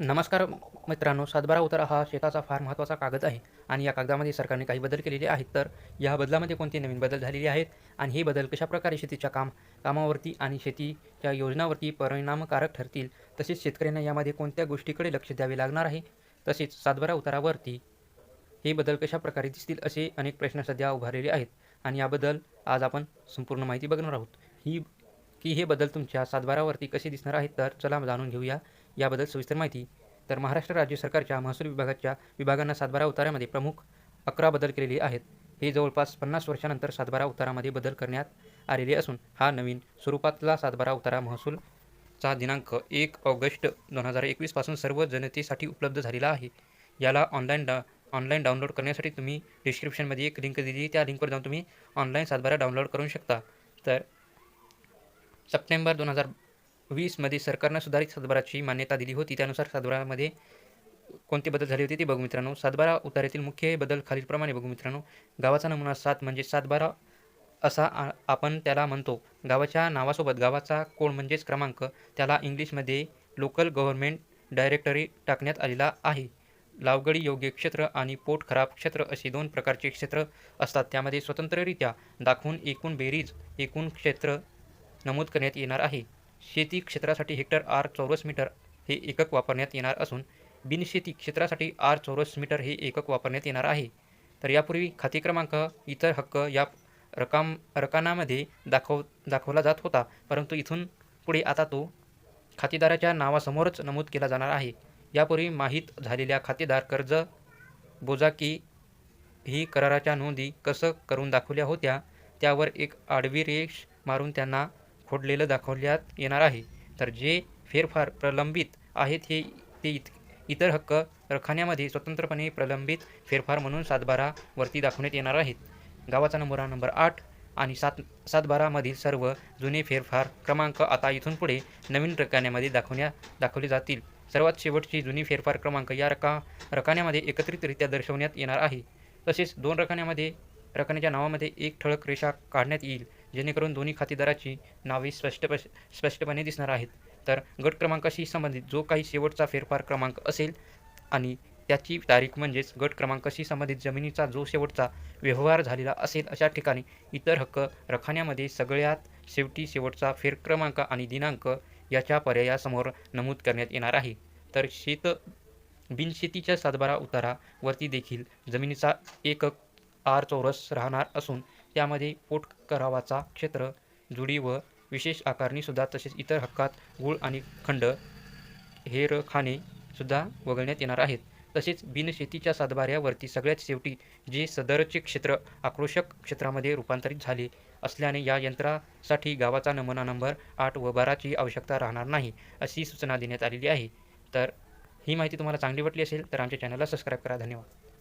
नमस्कार मित्रांनो सातबारा उतारा हा शेताचा फार महत्त्वाचा कागद आहे आणि या कागदामध्ये सरकारने काही बदल केलेले आहेत. तर या बदलामध्ये कोणते नवीन बदल झालेले आहेत आणि हे बदल कशाप्रकारे शेतीच्या काम कामावरती आणि शेतीच्या योजनावरती परिणामकारक ठरतील? तसेच शेतकऱ्यांना यामध्ये कोणत्या गोष्टीकडे लक्ष द्यावे लागणार आहे? तसेच सातबारा उतारावरती हे बदल कशाप्रकारे दिसतील असे अनेक प्रश्न सध्या उभारलेले आहेत आणि याबद्दल आज आपण संपूर्ण माहिती बघणार आहोत. ही की हे बदल तुमच्या सातबारावरती कसे दिसणार आहेत तर चला जाणून घेऊया. याबद्दल सविस्तर माहिती तर महाराष्ट्र राज्य सरकारच्या महसूल विभागाच्या विभागांना सातबारा उतारामध्ये प्रमुख अकरा बदल केलेले आहेत. हे जवळपास पन्नास वर्षानंतर सातबारा उतारामध्ये बदल करण्यात आलेले असून हा नवीन स्वरूपातला सातबारा उतारा महसूलचा दिनांक एक ऑगस्ट दोन हजार एकवीसपासून सर्व जनतेसाठी उपलब्ध झालेला आहे. याला ऑनलाईन डा ऑनलाईन डाउनलोड करण्यासाठी तुम्ही डिस्क्रिप्शनमध्ये एक लिंक दिली त्या लिंकवर जाऊन तुम्ही ऑनलाईन सातबारा डाउनलोड करू शकता. तर सप्टेंबर दोन हजार वीसमध्ये सरकारनं सुधारित सातबाराची मान्यता दिली होती. त्यानुसार सातबारामध्ये कोणते बदल झाले होते ते बघू मित्रांनो. सातबारा उतार्यातील मुख्य बदल खालीलप्रमाणे बघू मित्रांनो. गावाचा नमुना सात म्हणजे सातबारा असा आ- आपण त्याला म्हणतो. गावाच्या नावासोबत गावाचा कोड म्हणजेच क्रमांक त्याला इंग्लिशमध्ये लोकल गव्हर्नमेंट डायरेक्टरी टाकण्यात आलेला आहे. लावगडी योग्य क्षेत्र आणि पोट खराब क्षेत्र असे दोन प्रकारचे क्षेत्र असतात. त्यामध्ये स्वतंत्ररित्या दाखवून एकूण बेरीज एकूण क्षेत्र नमूद करण्यात येणार आहे. शेती क्षेत्रासाठी हेक्टर आर चौरस मीटर हे एकक वापरण्यात येणार असून बिनशेती क्षेत्रासाठी आर चौरस मीटर हे एकक वापरण्यात येणार आहे. तर यापूर्वी खाते क्रमांक इतर हक्क या रकाम रकानामध्ये दाखव दाखवला जात होता. परंतु इथून पुढे आता तो खातेदाराच्या नावासमोरच नमूद केला जाणार आहे. यापूर्वी माहीत झालेल्या खातेदार कर्ज बोजाकी ही कराराच्या नोंदी कसं करून दाखवल्या होत्या त्यावर एक आडवी रेष मारून त्यांना खोडलेलं दाखवण्यात येणार आहे. तर जे फेरफार प्रलंबित आहेत हे ते इत इतर हक्क रखान्यामध्ये स्वतंत्रपणे प्रलंबित फेरफार म्हणून सातबारावरती दाखवण्यात येणार आहेत. गावाचा नंबर नंबर आठ आणि सात सातबारामधील सर्व जुने फेरफार क्रमांक आता इथून पुढे नवीन रकान्यामध्ये दाखवण्या दाखवले जातील. सर्वात शेवटची जुनी फेरफार क्रमांक या रका रकान्यामध्ये एकत्रितरित्या दर्शवण्यात येणार आहे. तसेच दोन रकान्यामध्ये रकान्याच्या नावामध्ये एक ठळक रेषा काढण्यात येईल. जेणेकरून दोन्ही खातेदाराची नावे स्पष्ट स्पष्टपणे दिसणार आहेत. तर गट क्रमांकाशी संबंधित जो काही शेवटचा फेरफार क्रमांक असेल आणि त्याची तारीख म्हणजेच गट क्रमांकाशी संबंधित जमिनीचा जो शेवटचा व्यवहार झालेला असेल अशा ठिकाणी इतर हक्क रखाण्यामध्ये सगळ्यात शेवटी शेवटचा फेर क्रमांक आणि दिनांक याच्या पर्यायासमोर नमूद करण्यात येणार आहे. तर शेत बिनशेतीच्या सातबारा उतारावरती देखील जमिनीचा एकक आर चौरस राहणार असून त्यामध्ये पोट करावाचा क्षेत्र जुडी व विशेष आकारणीसुद्धा तसेच इतर हक्कात गुळ आणि खंड हेरखाने सुद्धा वगळण्यात येणार आहेत. तसेच बिनशेतीच्या सातबाऱ्यावरती सगळ्यात शेवटी जे सदरचे क्षेत्र आक्रोशक क्षेत्रामध्ये रूपांतरित झाले असल्याने या यंत्रासाठी गावाचा नमुना नंबर आठ व बाराची आवश्यकता राहणार नाही अशी सूचना देण्यात आलेली आहे. तर ही माहिती तुम्हाला चांगली वाटली असेल तर आमच्या चॅनलला सबस्क्राईब करा. धन्यवाद.